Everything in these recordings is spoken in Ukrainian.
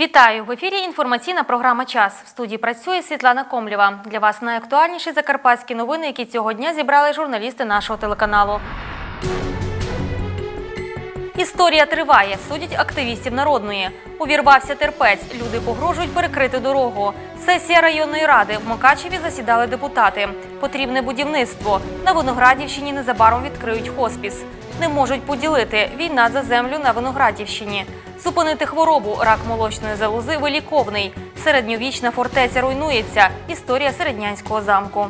Вітаю в ефірі. Інформаційна програма Час в студії працює Світлана Комлєва. Для вас найактуальніші закарпатські новини, які цього дня зібрали журналісти нашого телеканалу. Історія триває. Судять активістів народної. Увірвався терпець. Люди погрожують перекрити дорогу. Сесія районної ради в Мукачеві засідали депутати. Потрібне будівництво. На Виноградівщині незабаром відкриють хоспіс. Не можуть поділити війна за землю на Виноградівщині. Зупинити хворобу рак молочної залози виліковний. Середньовічна фортеця руйнується. Історія середнянського замку.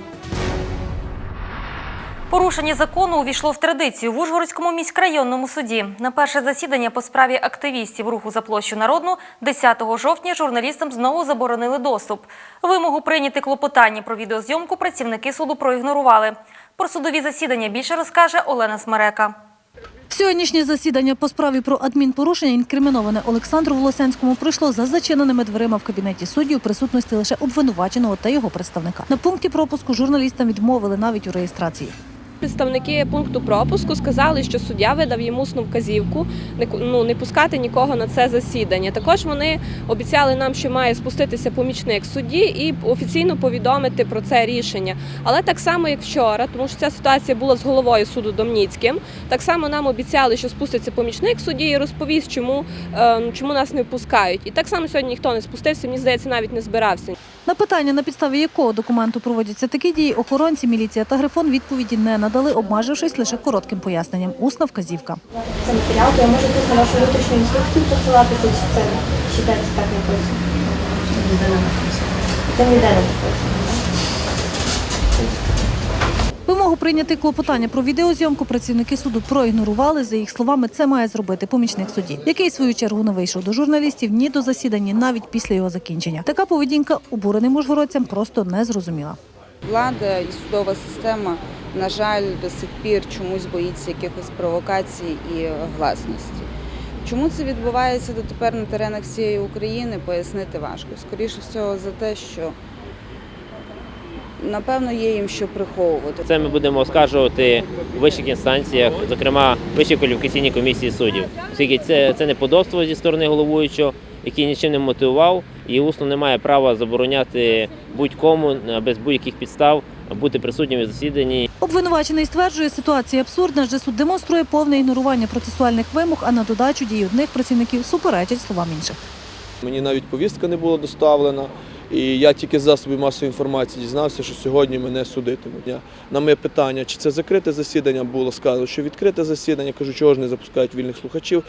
Порушення закону увійшло в традицію в Ужгородському міськрайонному суді. На перше засідання по справі активістів руху за площу народну 10 жовтня журналістам знову заборонили доступ. Вимогу прийняти клопотання про відеозйомку працівники суду проігнорували. Про судові засідання більше розкаже Олена Смерека. Сьогоднішнє засідання по справі про адмінпорушення, інкриміноване Олександру Волосянському, пройшло за зачиненими дверима в кабінеті судді у присутності лише обвинуваченого та його представника. На пункті пропуску журналістам відмовили навіть у реєстрації. Представники пункту пропуску сказали, що суддя видав їм усну вказівку ну, не пускати нікого на це засідання. Також вони обіцяли нам, що має спуститися помічник судді і офіційно повідомити про це рішення. Але так само, як вчора, тому що ця ситуація була з головою суду Домніцьким. Так само нам обіцяли, що спуститься помічник судді і розповість, чому, е, чому нас не впускають. І так само сьогодні ніхто не спустився. Мені здається, навіть не збирався. На питання, на підставі якого документу проводяться такі дії, охоронці, міліція та грифон відповіді не надали, обмежившись лише коротким поясненням. Усна вказівка. Це матеріал, то я можу просто на вашу внутрішню інструкцію посилатися, чи це чи де це так написано? Це ніде не. Вимогу прийняти клопотання про відеозйомку працівники суду проігнорували. За їх словами, це має зробити помічник судді, який в свою чергу не вийшов до журналістів ні до засідань, ні навіть після його закінчення. Така поведінка обуреним ужгородцям просто не зрозуміла. Влада і судова система, на жаль, до сих пір чомусь боїться якихось провокацій і гласності. Чому це відбувається дотепер на теренах всієї України, пояснити важко. Скоріше всього за те, що напевно є їм що приховувати. Це ми будемо оскаржувати в вищих інстанціях, зокрема Вищій кваліфікаційній комісії суддів. Оскільки це, це неподобство зі сторони головуючого, який нічим не мотивував і усно не має права забороняти будь-кому без будь-яких підстав бути присутнім у засіданні. Обвинувачений стверджує, ситуація абсурдна, адже суд демонструє повне ігнорування процесуальних вимог, а на додачу дії одних працівників суперечать словам інших. Мені навіть повістка не була доставлена. І я тільки з засобів масової інформації дізнався, що сьогодні мене судитимуть. Я- На моє питання, чи це закрите засідання, було сказано, що відкрите засідання. Кажу, чого ж не запускають вільних слухачів.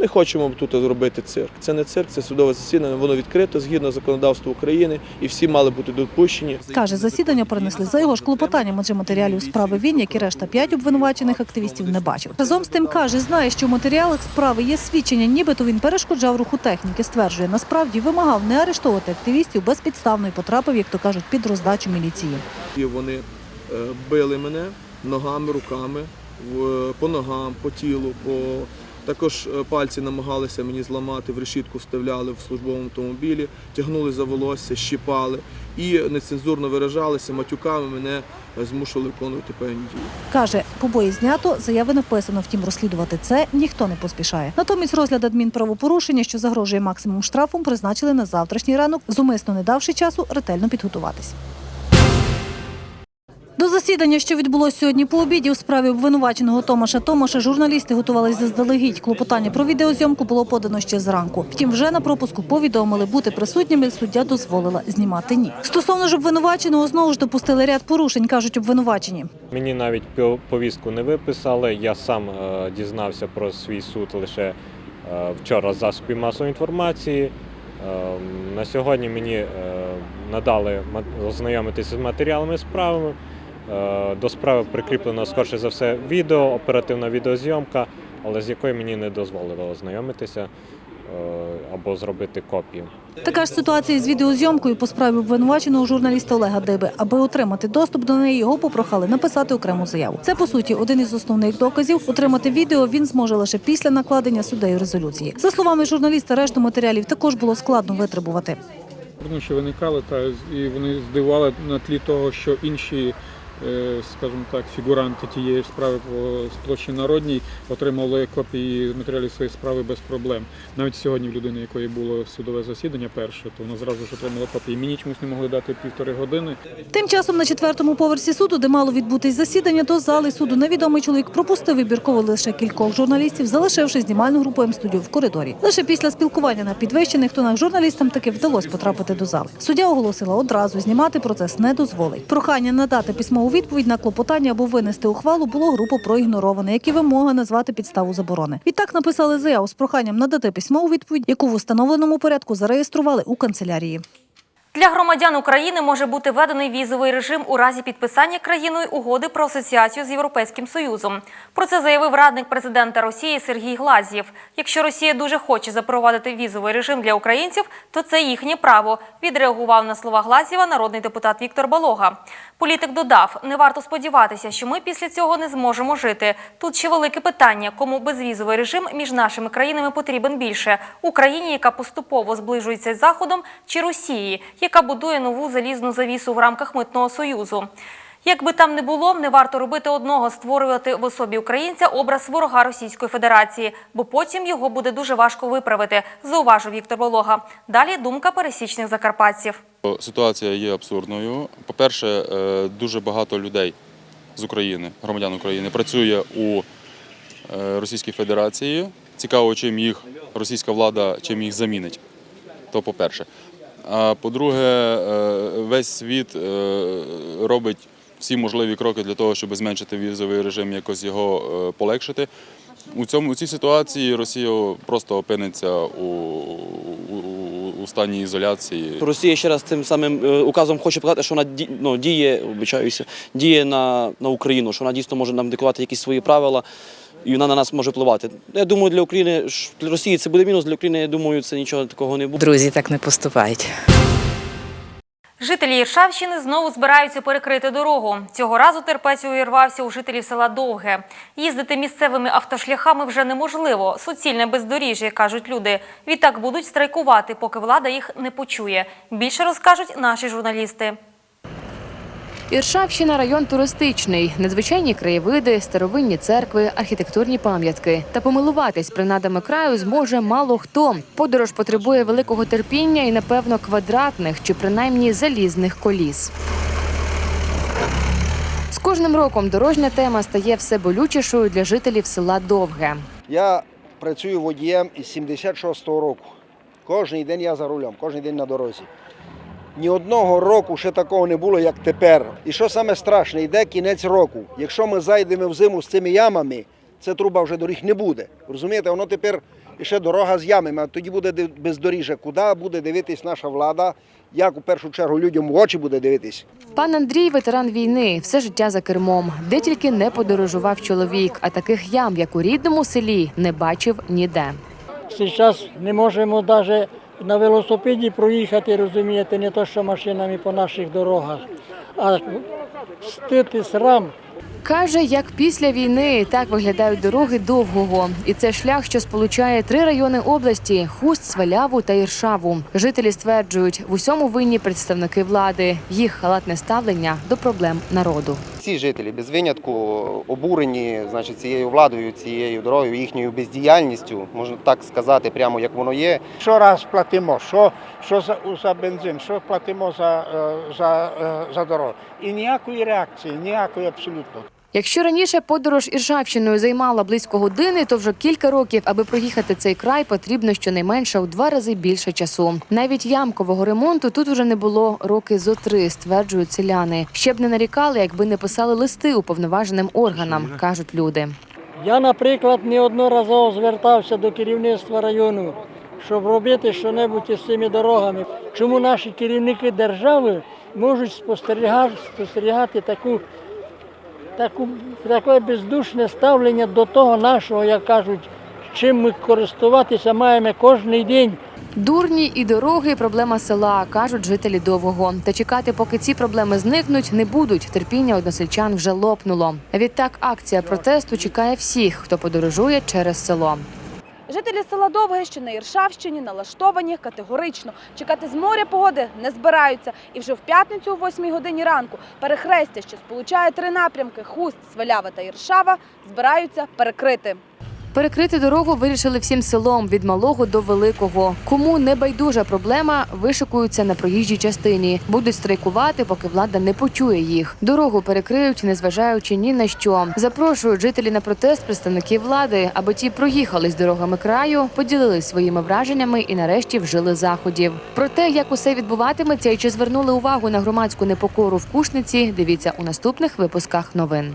Не хочемо тут робити цирк. Це не цирк, це судове засідання. Воно відкрите згідно законодавства України, і всі мали бути допущені. Каже, засідання перенесли за його ж клопотанням, адже матеріалів справи він, як і решта п'ять обвинувачених активістів, не бачив. Разом з тим каже, знає, що в матеріалах справи є свідчення, нібито він перешкоджав руху техніки. Стверджує, насправді вимагав не арештовувати активістів безпідставно і потрапив, як то кажуть, під роздачу міліції. І вони е, били мене ногами, руками, по ногам, по тілу, по також е, пальці намагалися мені зламати, в решітку вставляли в службовому автомобілі, тягнули за волосся, щіпали і нецензурно виражалися, матюками мене е, змушували виконувати певні дії. Каже, побої знято, заяви написано, втім розслідувати це ніхто не поспішає. Натомість розгляд адмінправопорушення, що загрожує максимум штрафом, призначили на завтрашній ранок, зумисно не давши часу ретельно підготуватись. Засідання, що відбулося сьогодні по обіді у справі обвинуваченого Томаша Томаша, журналісти готувалися заздалегідь. Клопотання про відеозйомку було подано ще зранку. Втім, вже на пропуску повідомили бути присутніми. Суддя дозволила знімати ні. Стосовно ж обвинуваченого знову ж допустили ряд порушень, кажуть обвинувачені. Мені навіть пов- повістку не виписали. Я сам е, дізнався про свій суд лише е, вчора з засобів масової інформації. Е, на сьогодні мені надали ознайомитися з матеріалами справи. Е, до справи прикріплено скорше за все відео, оперативна відеозйомка, але з якою мені не дозволили ознайомитися е, або зробити копію. Така ж ситуація з відеозйомкою по справі обвинуваченого журналіста Олега Диби. Аби отримати доступ до неї, його попрохали написати окрему заяву. Це по суті один із основних доказів. Отримати відео він зможе лише після накладення суддею резолюції. За словами журналіста, решту матеріалів також було складно витребувати. Труднощі виникали, та і вони здивували на тлі того, що інші скажімо так, фігуранти тієї справи по площі Народній отримали копії матеріалів своєї справи без проблем. Навіть сьогодні в людини, якої було судове засідання перше, то вона зразу ж отримала копії. Мені чомусь не могли дати півтори години. Тим часом на четвертому поверсі суду, де мало відбутись засідання, до зали суду невідомий чоловік пропустив вибірково лише кількох журналістів, залишивши знімальну групу М-студіо в коридорі. Лише після спілкування на підвищених тонах журналістам таки вдалося потрапити до зали. Суддя оголосила одразу знімати процес не дозволить. Прохання надати письмову відповідь на клопотання або винести ухвалу було групу проігнороване, як і вимога назвати підставу заборони. Відтак написали заяву з проханням надати письмову відповідь, яку в установленому порядку зареєстрували у канцелярії. Для громадян України може бути введений візовий режим у разі підписання країною угоди про асоціацію з Європейським Союзом. Про це заявив радник президента Росії Сергій Глазєв. Якщо Росія дуже хоче запровадити візовий режим для українців, то це їхнє право. Відреагував на слова Глазєва народний депутат Віктор Балога. Політик додав: не варто сподіватися, що ми після цього не зможемо жити. Тут ще велике питання, кому безвізовий режим між нашими країнами потрібен більше Україні, яка поступово зближується з Заходом, чи Росії, яка будує нову залізну завісу в рамках митного союзу. Як би там не було, не варто робити одного створювати в особі українця образ ворога Російської Федерації, бо потім його буде дуже важко виправити, зауважив Віктор Волога. Далі думка пересічних закарпатців. Ситуація є абсурдною. По-перше, е, дуже багато людей з України, громадян України, працює у е, Російській Федерації. Цікаво, чим їх російська влада чим їх замінить. То по-перше. А по-друге, е, весь світ робить всі можливі кроки для того, щоб зменшити візовий режим, якось його е, полегшити. У цьому у цій ситуації Росія просто опиниться у, у, у- стані ізоляції. Росія ще раз цим самим е, указом хоче показати, що вона ну, діє, обичаюся, діє на, на Україну, що вона дійсно може нам диктувати якісь свої правила, і вона на нас може впливати. Я думаю, для України для Росії це буде мінус, для України, я думаю, це нічого такого не буде. Друзі так не поступають. Жителі Іршавщини знову збираються перекрити дорогу. Цього разу терпець увірвався у жителів села Довге. Їздити місцевими автошляхами вже неможливо. Суцільне бездоріжжя, кажуть люди. Відтак будуть страйкувати, поки влада їх не почує. Більше розкажуть наші журналісти. Іршавщина район туристичний, надзвичайні краєвиди, старовинні церкви, архітектурні пам'ятки. Та помилуватись принадами краю зможе мало хто. Подорож потребує великого терпіння і, напевно, квадратних чи принаймні залізних коліс. З кожним роком дорожня тема стає все болючішою для жителів села Довге. Я працюю водієм із 76-го року. Кожний день я за рулем, кожен день на дорозі. Ні одного року ще такого не було, як тепер. І що саме страшне, йде кінець року. Якщо ми зайдемо в зиму з цими ямами, це труба вже доріг не буде. Розумієте, воно тепер ще дорога з ямами, а тоді буде де- бездоріжжя. Куди буде дивитись наша влада, як у першу чергу людям в очі буде дивитись. Пан Андрій ветеран війни, все життя за кермом, де тільки не подорожував чоловік, а таких ям, як у рідному селі, не бачив ніде. Зараз не можемо навіть на велосипеді проїхати, розумієте, не то що машинами по наших дорогах. А стид і срам Каже, як після війни так виглядають дороги довгого, і це шлях, що сполучає три райони області: Хуст, Сваляву та Іршаву. Жителі стверджують, в усьому винні представники влади, їх халатне ставлення до проблем народу. Всі жителі без винятку обурені значить, цією владою, цією дорогою, їхньою бездіяльністю, можна так сказати, прямо як воно є. що раз платимо, що, що за, за бензин, що платимо за, е, за, е, за дорогу. І ніякої реакції, ніякої абсолютно. Якщо раніше подорож Іршавщиною займала близько години, то вже кілька років, аби проїхати цей край, потрібно щонайменше у два рази більше часу. Навіть ямкового ремонту тут вже не було роки зо три, стверджують селяни. Ще б не нарікали, якби не писали листи уповноваженим органам, кажуть люди. Я, наприклад, неодноразово звертався до керівництва району, щоб робити щось із цими дорогами. Чому наші керівники держави можуть спостерігати, спостерігати таку, таку, таке бездушне ставлення до того нашого, як кажуть, чим ми користуватися маємо кожен день. Дурні і дороги проблема села, кажуть жителі довго, Та чекати, поки ці проблеми зникнуть, не будуть. Терпіння односельчан вже лопнуло. Відтак акція протесту чекає всіх, хто подорожує через село. Жителі села на Іршавщині, налаштовані категорично. Чекати з моря погоди не збираються. І вже в п'ятницю о 8 годині ранку перехрестя, що сполучає три напрямки Хуст, Свалява та Іршава, збираються перекрити. Перекрити дорогу вирішили всім селом від малого до великого. Кому не байдужа проблема, вишикуються на проїжджій частині. Будуть страйкувати, поки влада не почує їх. Дорогу перекриють, незважаючи ні на що. Запрошують жителі на протест представників влади, аби ті проїхались дорогами краю, поділились своїми враженнями і нарешті вжили заходів. Про те, як усе відбуватиметься і чи звернули увагу на громадську непокору в Кушниці, дивіться у наступних випусках новин.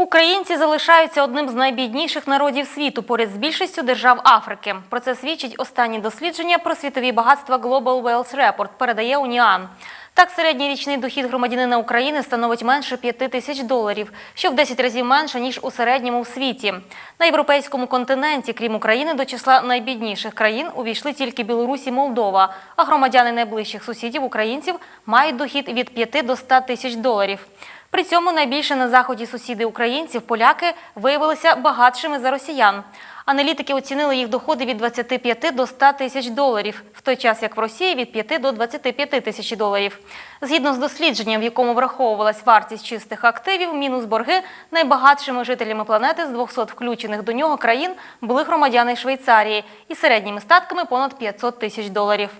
Українці залишаються одним з найбідніших народів світу поряд з більшістю держав Африки. Про це свідчить останнє дослідження про світові багатства Global Wealth Report, передає Уніан. Так, середній річний дохід громадянина України становить менше 5 тисяч доларів, що в 10 разів менше, ніж у середньому в світі. На європейському континенті, крім України, до числа найбідніших країн увійшли тільки Білорусь і Молдова, а громадяни найближчих сусідів українців мають дохід від 5 до 100 тисяч доларів. При цьому найбільше на заході сусіди українців, поляки, виявилися багатшими за росіян. Аналітики оцінили їх доходи від 25 до 100 тисяч доларів, в той час як в Росії від 5 до 25 тисяч доларів. Згідно з дослідженням, в якому враховувалась вартість чистих активів, мінус борги, найбагатшими жителями планети з 200 включених до нього країн були громадяни Швейцарії із середніми статками понад 500 тисяч доларів.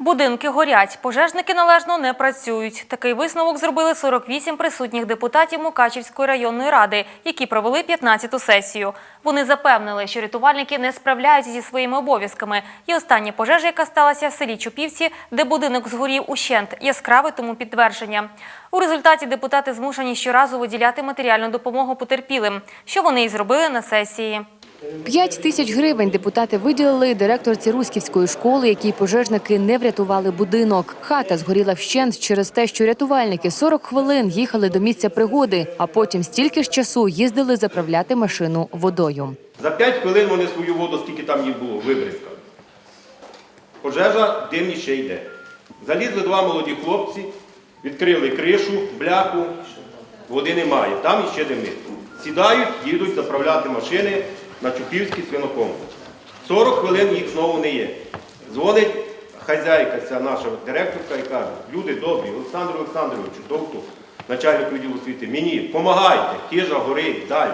Будинки горять, пожежники належно не працюють. Такий висновок зробили 48 присутніх депутатів Мукачівської районної ради, які провели 15-ту сесію. Вони запевнили, що рятувальники не справляються зі своїми обов'язками. І остання пожежа, яка сталася в селі Чупівці, де будинок згорів ущент, яскраве тому підтвердження. У результаті депутати змушені щоразу виділяти матеріальну допомогу потерпілим, що вони і зробили на сесії. П'ять тисяч гривень депутати виділили директорці Руськівської школи, якій пожежники не врятували будинок. Хата згоріла вщент через те, що рятувальники 40 хвилин їхали до місця пригоди, а потім стільки ж часу їздили заправляти машину водою. За 5 хвилин вони свою воду, скільки там їх було, вибризкали. Пожежа дим ще йде. Залізли два молоді хлопці, відкрили кришу, бляху, води немає, там іще димить. Сідають, їдуть заправляти машини на Чупівський свинокомплекс. 40 хвилин їх знову не є. Дзвонить хазяйка, ця наша директорка і каже, люди добрі, Олександр Олександрович, доктор, начальник відділу освіти, мені допомагайте, хижа горить далі.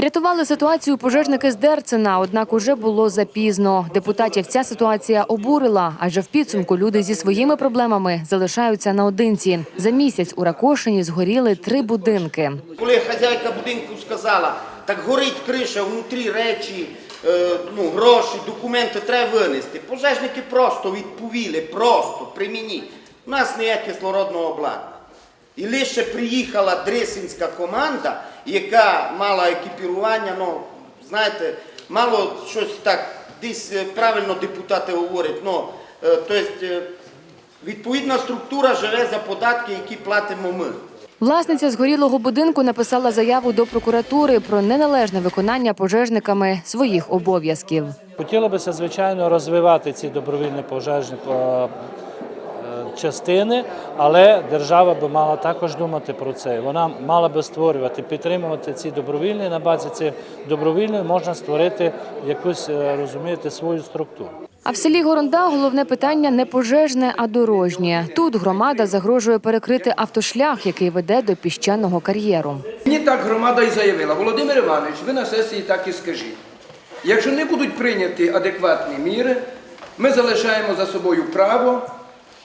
Рятували ситуацію пожежники з Дерцена, однак уже було запізно. Депутатів ця ситуація обурила, адже в підсумку люди зі своїми проблемами залишаються наодинці. За місяць у Ракошині згоріли три будинки. Коли хазяйка будинку сказала, так горить криша, внутрі речі, е, ну, гроші, документи треба винести. Пожежники просто відповіли, просто при мені. У нас не є кислородного обладнання. І лише приїхала дресинська команда, яка мала екіпірування, ну, знаєте, мало щось так, десь е, правильно депутати говорять, ну, е, тобто е, відповідна структура живе за податки, які платимо ми. Власниця згорілого будинку написала заяву до прокуратури про неналежне виконання пожежниками своїх обов'язків. Хотілося б, звичайно, розвивати ці добровільні пожежні е, частини, але держава би мала також думати про це. Вона мала би створювати, підтримувати ці добровільні. На базі цих добровільних можна створити якусь, е, розумієте, свою структуру. А в селі Горонда головне питання не пожежне, а дорожнє. Тут громада загрожує перекрити автошлях, який веде до піщаного кар'єру. Мені так громада і заявила, Володимир Іванович, ви на сесії так і скажіть. Якщо не будуть прийняті адекватні міри, ми залишаємо за собою право,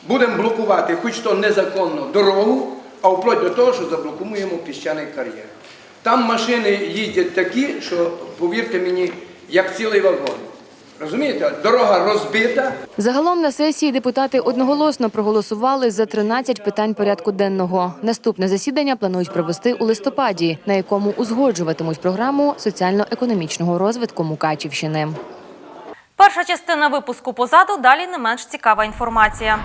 будемо блокувати хоч то незаконно дорогу, а вплоть до того, що заблокуємо піщаний кар'єр. Там машини їздять такі, що, повірте мені, як цілий вагон. Розумієте, дорога розбита, Загалом на сесії депутати одноголосно проголосували за 13 питань порядку денного. Наступне засідання планують провести у листопаді, на якому узгоджуватимуть програму соціально-економічного розвитку Мукачівщини. Перша частина випуску позаду, далі не менш цікава інформація.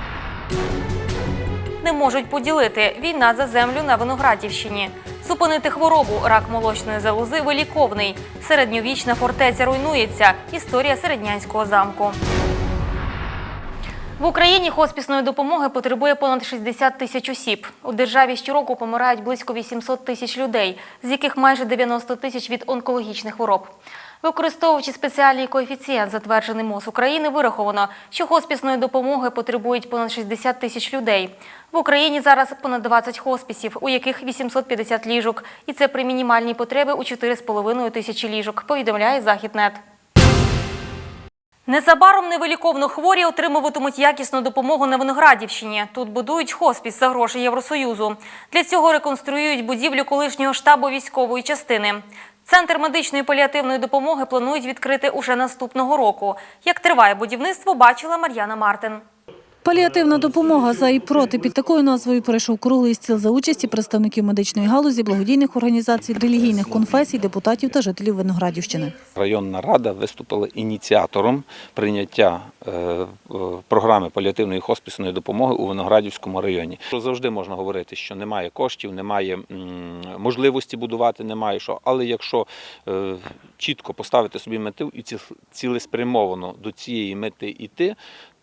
Не можуть поділити війна за землю на Виноградівщині. Зупинити хворобу рак молочної залози виліковний. Середньовічна фортеця руйнується. Історія середнянського замку. В Україні хоспісної допомоги потребує понад 60 тисяч осіб. У державі щороку помирають близько 800 тисяч людей, з яких майже 90 тисяч від онкологічних хвороб. Використовуючи спеціальний коефіцієнт, затверджений МОЗ України, вираховано, що хоспісної допомоги потребують понад 60 тисяч людей. В Україні зараз понад 20 хоспісів, у яких 850 ліжок. І це при мінімальній потребі у 4,5 тисячі ліжок, повідомляє Західнет. Незабаром невиліковно хворі отримуватимуть якісну допомогу на Виноградівщині. Тут будують хоспіс за гроші Євросоюзу. Для цього реконструюють будівлю колишнього штабу військової частини. Центр медичної паліативної допомоги планують відкрити уже наступного року. Як триває будівництво, бачила Мар'яна Мартин. Паліативна допомога за і проти під такою назвою пройшов круглий стіл за участі представників медичної галузі, благодійних організацій, релігійних конфесій, депутатів та жителів Виноградівщини. Районна рада виступила ініціатором прийняття е, е, програми паліативної хоспісної допомоги у Виноградівському районі. Завжди можна говорити, що немає коштів, немає можливості будувати, немає що. Але якщо е, чітко поставити собі мету і ці- цілеспрямовано до цієї мети йти,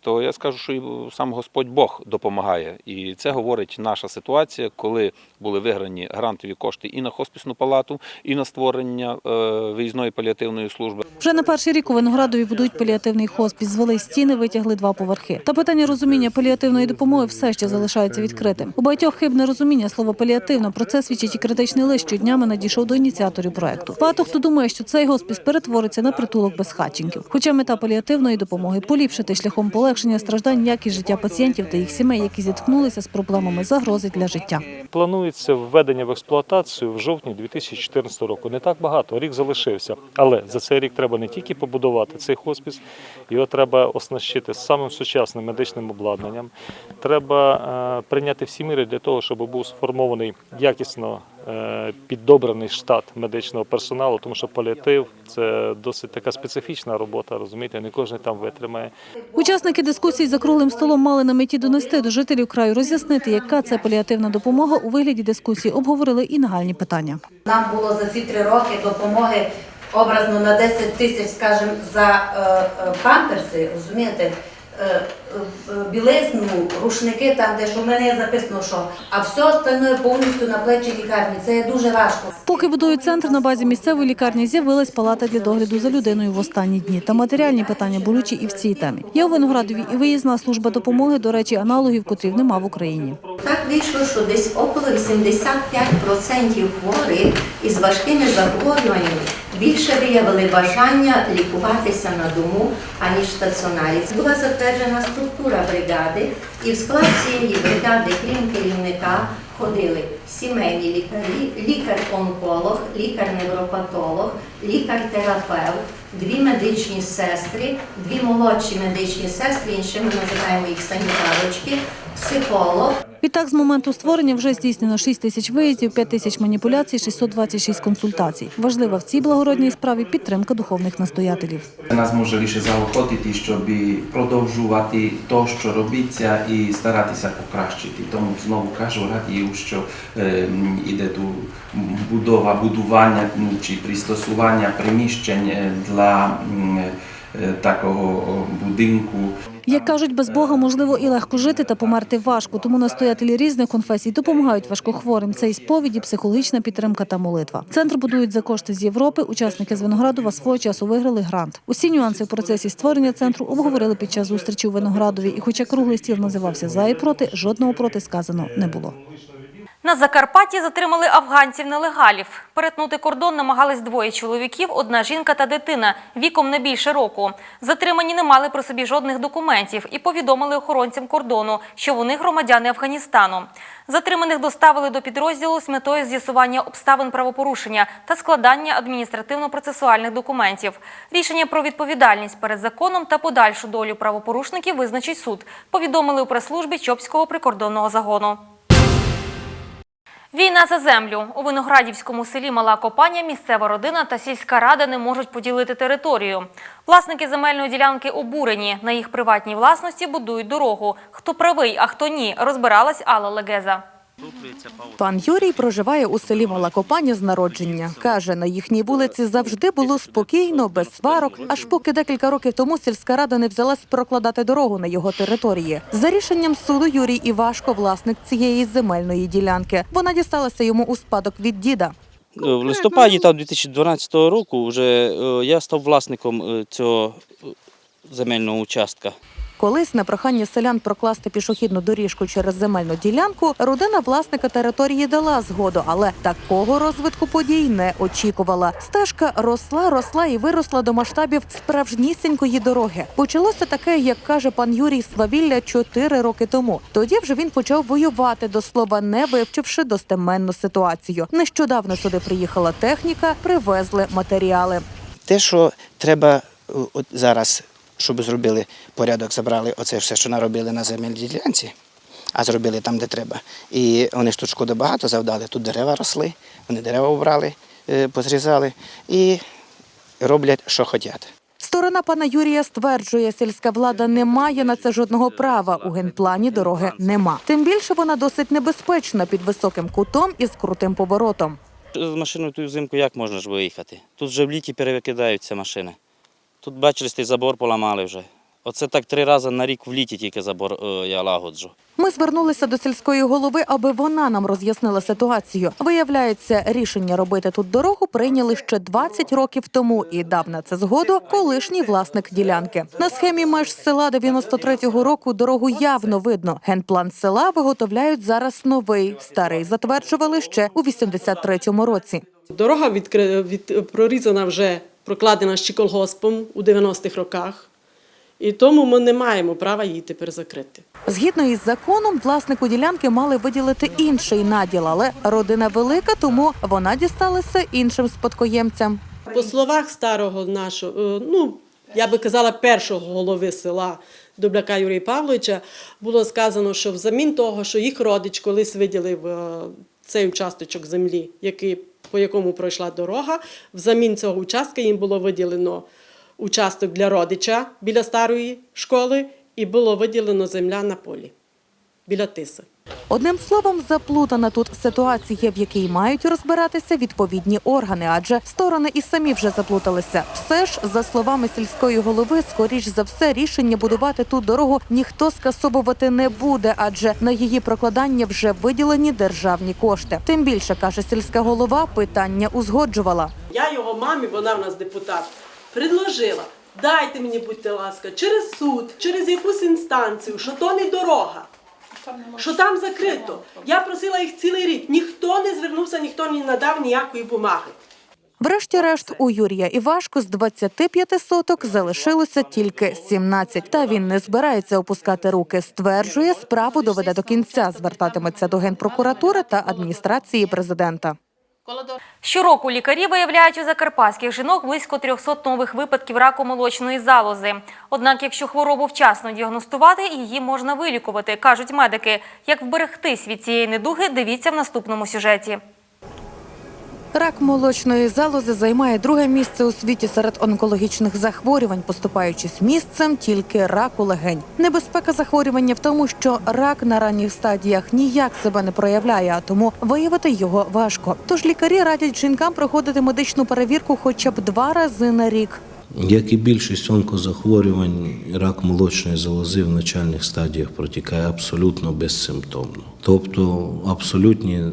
то я скажу, що і сам Господь Бог допомагає. І це говорить наша ситуація, коли були виграні грантові кошти і на хоспісну палату, і на створення е, виїзної паліативної служби. Вже на перший рік у Виноградові будують паліативний хоспіс. Звели стіни, витягли два поверхи. Та питання розуміння паліативної допомоги все ще залишається відкритим. У багатьох хибне розуміння слова паліативна. Про це свідчить і критичний лист, що днями надійшов до ініціаторів проекту. Багато хто думає, що цей хоспіс перетвориться на притулок безхатченків. Хоча мета паліативної допомоги поліпшити шляхом полегшення страждань якість життя пацієнтів та їх сімей, які зіткнулися з проблемами загрози для життя. Планується введення в експлуатацію в жовтні 2014 року. Не так багато, рік залишився. Але за цей рік треба не тільки побудувати цей хоспіс, його треба оснащити самим сучасним медичним обладнанням. Треба е, прийняти всі міри для того, щоб був сформований якісно піддобраний штат медичного персоналу, тому що паліатив це досить така специфічна робота, розумієте, не кожен там витримає. Учасники дискусій за круглим столом мали на меті донести до жителів краю, роз'яснити, яка це паліативна допомога. У вигляді дискусії обговорили і нагальні питання. Нам було за ці три роки допомоги образно на 10 тисяч, скажімо, за е, е, памперси, розумієте, е, е, білизну, рушники, там, де що в мене записано, що, а все остальне повністю на плечі лікарні. Це дуже важко. Поки будують центр на базі місцевої лікарні, з'явилась палата для догляду за людиною в останні дні. Та матеріальні питання болючі і в цій темі. Є у Виноградові і виїзна служба допомоги, до речі, аналогів, котрів нема в Україні. Так вийшло, що десь около 85% хворих із важкими захворюваннями більше виявили бажання лікуватися на дому, аніж в стаціонарі. Була затверджена структура бригади, і в склад цієї бригади, крім керівника, ходили сімейні лікарі, лікар-онколог, лікар-невропатолог, лікар-терапевт, дві медичні сестри, дві молодші медичні сестри, інші ми називаємо їх санітарочки, психолог. Відтак, з моменту створення вже здійснено 6 тисяч виїздів, 5 тисяч маніпуляцій, 626 консультацій. Важлива в цій благородній справі підтримка духовних настоятелів. Нас може лише заохотити, щоб продовжувати те, що робиться, і старатися покращити. Тому знову кажу, радію, що е, іде тут будова, будування чи пристосування приміщень е, для такого будинку. Як кажуть, без Бога можливо і легко жити та померти важко. Тому настоятелі різних конфесій допомагають важкохворим. Це і сповіді, психологічна підтримка та молитва. Центр будують за кошти з Європи. Учасники з Виноградова свого часу виграли грант. Усі нюанси в процесі створення центру обговорили під час зустрічі у Виноградові. І, хоча круглий стіл називався за і проти, жодного проти сказано не було. На Закарпатті затримали афганців-нелегалів. Перетнути кордон намагались двоє чоловіків, одна жінка та дитина віком не більше року. Затримані не мали при собі жодних документів і повідомили охоронцям кордону, що вони громадяни Афганістану. Затриманих доставили до підрозділу з метою з'ясування обставин правопорушення та складання адміністративно-процесуальних документів. Рішення про відповідальність перед законом та подальшу долю правопорушників визначить суд. Повідомили у прес-службі Чопського прикордонного загону. Війна за землю. У Виноградівському селі Мала Копання місцева родина та сільська рада не можуть поділити територію. Власники земельної ділянки обурені. На їх приватній власності будують дорогу. Хто правий, а хто ні, розбиралась Алла Легеза. Пан Юрій проживає у селі Малакопані з народження. Каже, на їхній вулиці завжди було спокійно, без сварок, аж поки декілька років тому сільська рада не взялась прокладати дорогу на його території. За рішенням суду Юрій Івашко, власник цієї земельної ділянки. Вона дісталася йому у спадок від діда. Е, В листопаді там 2012 року вже е, я став власником е, цього земельного участка. Колись на прохання селян прокласти пішохідну доріжку через земельну ділянку, родина власника території дала згоду, але такого розвитку подій не очікувала. Стежка росла, росла і виросла до масштабів справжнісінької дороги. Почалося таке, як каже пан Юрій Свавілля, чотири роки тому. Тоді вже він почав воювати до слова, не вивчивши достеменну ситуацію. Нещодавно сюди приїхала техніка, привезли матеріали. Те, що треба е, от зараз, щоб зробили порядок, забрали оце все, що наробили на земельній ділянці, а зробили там, де треба. І вони ж тут шкоди багато завдали. Тут дерева росли, вони дерева обрали, е, позрізали і роблять, що хочуть. Сторона пана Юрія стверджує, сільська влада не має на це жодного права. У генплані дороги нема. Тим більше вона досить небезпечна під високим кутом і з крутим поворотом. З машиною ту взимку як можна ж виїхати? Тут вже в літі перевикидаються машини. Тут бачили, цей забор поламали вже. Оце так три рази на рік в літі тільки забор е, я лагоджу. Ми звернулися до сільської голови, аби вона нам роз'яснила ситуацію. Виявляється, рішення робити тут дорогу прийняли ще 20 років тому і дав на це згоду колишній власник ділянки. На схемі меж села 93-го року дорогу явно видно. Генплан села виготовляють зараз новий. Старий затверджували ще у 83-му році. Дорога відкри... від... прорізана вже прокладена ще колгоспом у 90-х роках, і тому ми не маємо права її тепер закрити. Згідно із законом, власнику ділянки мали виділити інший наділ, але родина велика, тому вона дісталася іншим спадкоємцям. По словах старого нашого, е, ну я би казала, першого голови села Дубляка Юрія Павловича, було сказано, що взамін того, що їх родич колись виділив е, цей участочок землі, який, по якому пройшла дорога, взамін цього участка їм було виділено участок для родича біля старої школи і було виділено земля на полі біля тиси. Одним словом, заплутана тут ситуація, в якій мають розбиратися відповідні органи, адже сторони і самі вже заплуталися. Все ж, за словами сільської голови, скоріш за все, рішення будувати ту дорогу ніхто скасовувати не буде, адже на її прокладання вже виділені державні кошти. Тим більше каже сільська голова, питання узгоджувала. Я його мамі, вона в нас депутат, предложила. Дайте мені, будьте ласка, через суд, через якусь інстанцію, що то не дорога, що там закрито. Я просила їх цілий рік. Ніхто не звернувся, ніхто не надав ніякої бумаги. Врешті-решт, у Юрія Івашко з 25 соток залишилося тільки 17. Та він не збирається опускати руки. Стверджує, справу доведе до кінця. Звертатиметься до генпрокуратури та адміністрації президента. Щороку лікарі виявляють у закарпатських жінок близько 300 нових випадків раку молочної залози. Однак, якщо хворобу вчасно діагностувати, її можна вилікувати, кажуть медики. Як вберегтись від цієї недуги, дивіться в наступному сюжеті. Рак молочної залози займає друге місце у світі серед онкологічних захворювань, поступаючись місцем тільки раку легень. Небезпека захворювання в тому, що рак на ранніх стадіях ніяк себе не проявляє, а тому виявити його важко. Тож лікарі радять жінкам проходити медичну перевірку хоча б два рази на рік. Як і більшість онкозахворювань, рак молочної залози в начальних стадіях протікає абсолютно безсимптомно. Тобто абсолютні,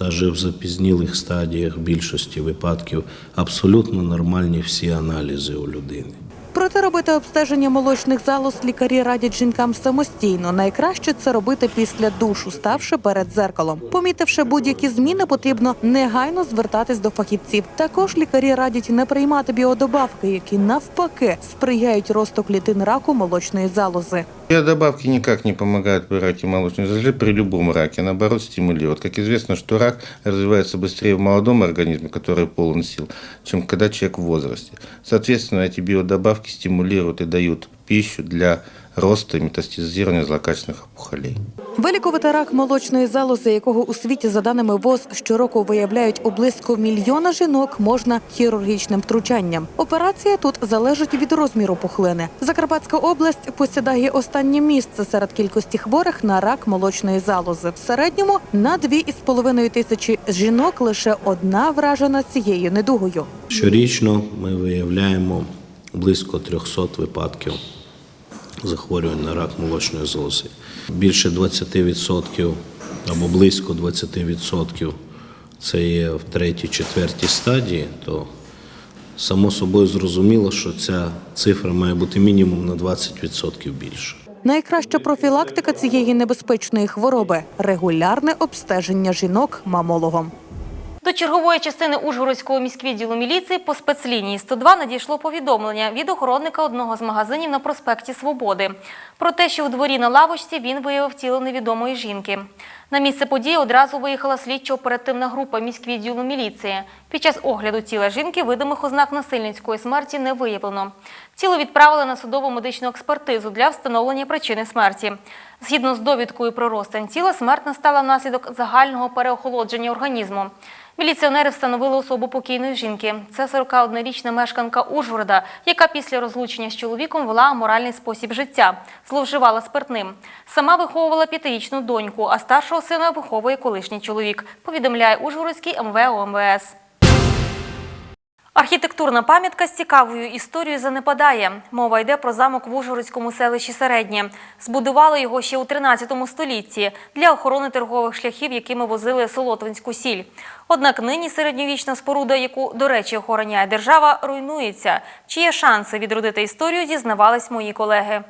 навіть в запізнілих стадіях більшості випадків, абсолютно нормальні всі аналізи у людини. Проте робити обстеження молочних залоз лікарі радять жінкам самостійно. Найкраще це робити після душу, ставши перед зеркалом. Помітивши будь-які зміни, потрібно негайно звертатись до фахівців. Також лікарі радять не приймати біодобавки, які навпаки сприяють росту клітин раку молочної залози. Биодобавки никак не помогают при раке молочной залозы, при любом раке, наоборот стимулируют. Как известно, что рак развивается быстрее в молодом организме, который полон сил, чем когда человек в возрасте. Соответственно, эти биодобавки стимулируют и дают пищу для роста и метастазирования злокачественных опухолей. Вилікувати рак молочної залози, якого у світі, за даними ВОЗ, щороку виявляють у близько мільйона жінок, можна хірургічним втручанням. Операція тут залежить від розміру пухлини. Закарпатська область посідає останнє місце серед кількості хворих на рак молочної залози. В середньому на 2,5 тисячі жінок лише одна вражена цією недугою. Щорічно ми виявляємо близько 300 випадків захворювань на рак молочної залози. Більше 20% або близько 20% це є в третій, четвертій стадії, то само собою зрозуміло, що ця цифра має бути мінімум на 20% більше. Найкраща профілактика цієї небезпечної хвороби регулярне обстеження жінок мамологом. До чергової частини Ужгородського міськвідділу міліції по спецлінії 102 надійшло повідомлення від охоронника одного з магазинів на проспекті Свободи про те, що у дворі на лавочці він виявив тіло невідомої жінки. На місце події одразу виїхала слідчо-оперативна група міськвідділу міліції. Під час огляду тіла жінки видимих ознак насильницької смерті не виявлено. Тіло відправили на судову медичну експертизу для встановлення причини смерті. Згідно з довідкою про розтин тіла, смерть настала внаслідок загального переохолодження організму. Міліціонери встановили особу покійної жінки. Це 41-річна мешканка Ужгорода, яка після розлучення з чоловіком вела аморальний спосіб життя, зловживала спиртним. Сама виховувала п'ятирічну доньку, а старшого сина виховує колишній чоловік, повідомляє Ужгородський МВО МВС. Архітектурна пам'ятка з цікавою історією занепадає. Мова йде про замок в Ужгородському селищі Середнє. Збудували його ще у 13 столітті для охорони торгових шляхів, якими возили солотвинську сіль. Однак нині середньовічна споруда, яку, до речі, охороняє держава, руйнується. Чи є шанси відродити історію, дізнавались мої колеги.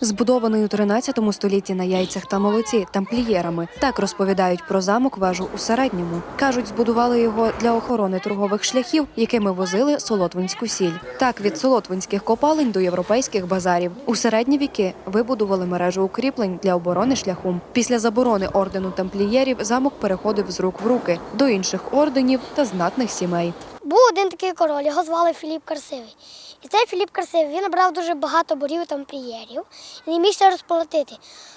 Збудований у 13 столітті на яйцях та молоці тамплієрами. Так розповідають про замок вежу у середньому. Кажуть, збудували його для охорони торгових шляхів, якими возили солотвинську сіль. Так від солотвинських копалень до європейських базарів. У середні віки вибудували мережу укріплень для оборони шляху. Після заборони ордену тамплієрів замок переходив з рук в руки до інших орденів та знатних сімей. Був один такий король, його звали Філіп Красивий. І цей Філіп Красивий він набрав дуже багато борів тамплієрів і не міг це розплатити.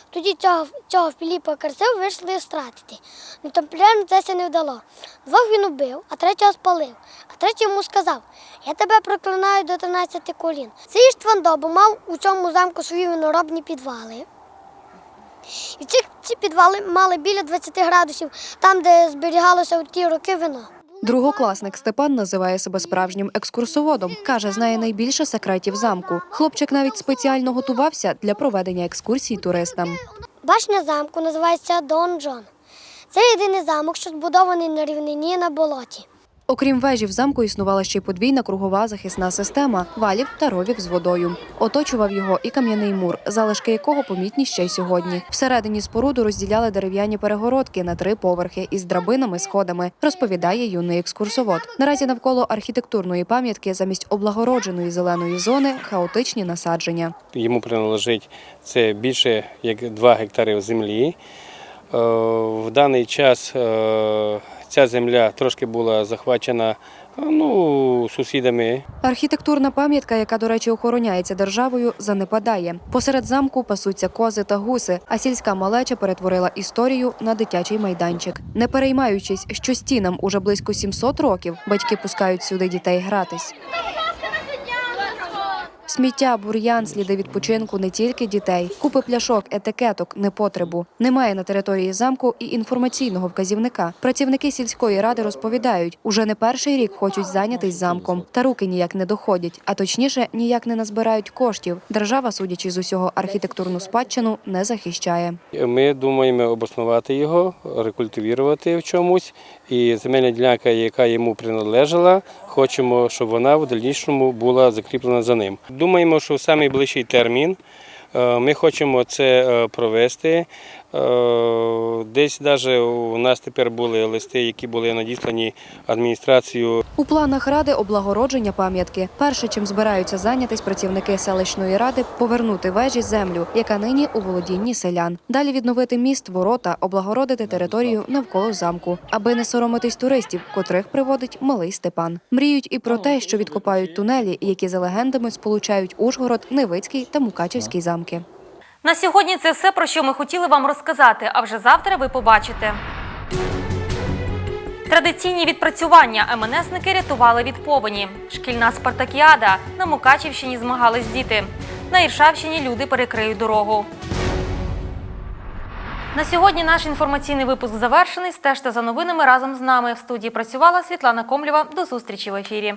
Тоді цього, цього Філіпа Красивого вийшли стратити. Ну тамплієрам це все не вдало. Двох він убив, а третього спалив. А третій йому сказав: Я тебе проклинаю до 13 колін. Цей Іштван Добо мав у цьому замку свої виноробні підвали. І ці, ці підвали мали біля 20 градусів, там, де зберігалося у ті роки вино. Другокласник Степан називає себе справжнім екскурсоводом. Каже, знає найбільше секретів замку. Хлопчик навіть спеціально готувався для проведення екскурсій туристам. Башня замку називається Дон Джон. Це єдиний замок, що збудований на рівнині на болоті. Окрім вежі, в замку існувала ще й подвійна кругова захисна система валів та ровів з водою. Оточував його і кам'яний мур, залишки якого помітні ще й сьогодні. Всередині споруду розділяли дерев'яні перегородки на три поверхи із драбинами, сходами, розповідає юний екскурсовод. Наразі навколо архітектурної пам'ятки замість облагородженої зеленої зони хаотичні насадження. Йому приналежить це більше як 2 гектари землі. Е, В даний час е, ця земля трошки була захвачена ну, сусідами. Архітектурна пам'ятка, яка, до речі, охороняється державою, занепадає. Посеред замку пасуться кози та гуси, а сільська малеча перетворила історію на дитячий майданчик. Не переймаючись, що стінам уже близько 700 років, батьки пускають сюди дітей гратись. Сміття, бур'ян, сліди відпочинку не тільки дітей, купи пляшок, етикеток, непотребу. Немає на території замку і інформаційного вказівника. Працівники сільської ради розповідають, уже не перший рік хочуть зайнятись замком, та руки ніяк не доходять, а точніше ніяк не назбирають коштів. Держава, судячи з усього, архітектурну спадщину не захищає. Ми думаємо обоснувати його, рекультивувати в чомусь. І земельна ділянка, яка йому приналежала, хочемо, щоб вона в дальнішому була закріплена за ним. Думаємо, що в найближчий термін е, ми хочемо це е, провести. Е, Десь навіть у нас тепер були листи, які були надіслані адміністрацією У планах ради облагородження пам'ятки. Перше, чим збираються зайнятись працівники селищної ради, повернути вежі землю, яка нині у володінні селян. Далі відновити міст, ворота, облагородити територію навколо замку, аби не соромитись туристів, котрих приводить малий Степан. Мріють і про те, що відкопають тунелі, які за легендами сполучають Ужгород, Невицький та Мукачівський замки. На сьогодні це все, про що ми хотіли вам розказати, а вже завтра ви побачите. Традиційні відпрацювання МНСники рятували від повені. Шкільна спартакіада. На Мукачівщині змагались діти. На Іршавщині люди перекриють дорогу. На сьогодні наш інформаційний випуск завершений. Стежте за новинами разом з нами. В студії працювала Світлана Комлєва. До зустрічі в ефірі.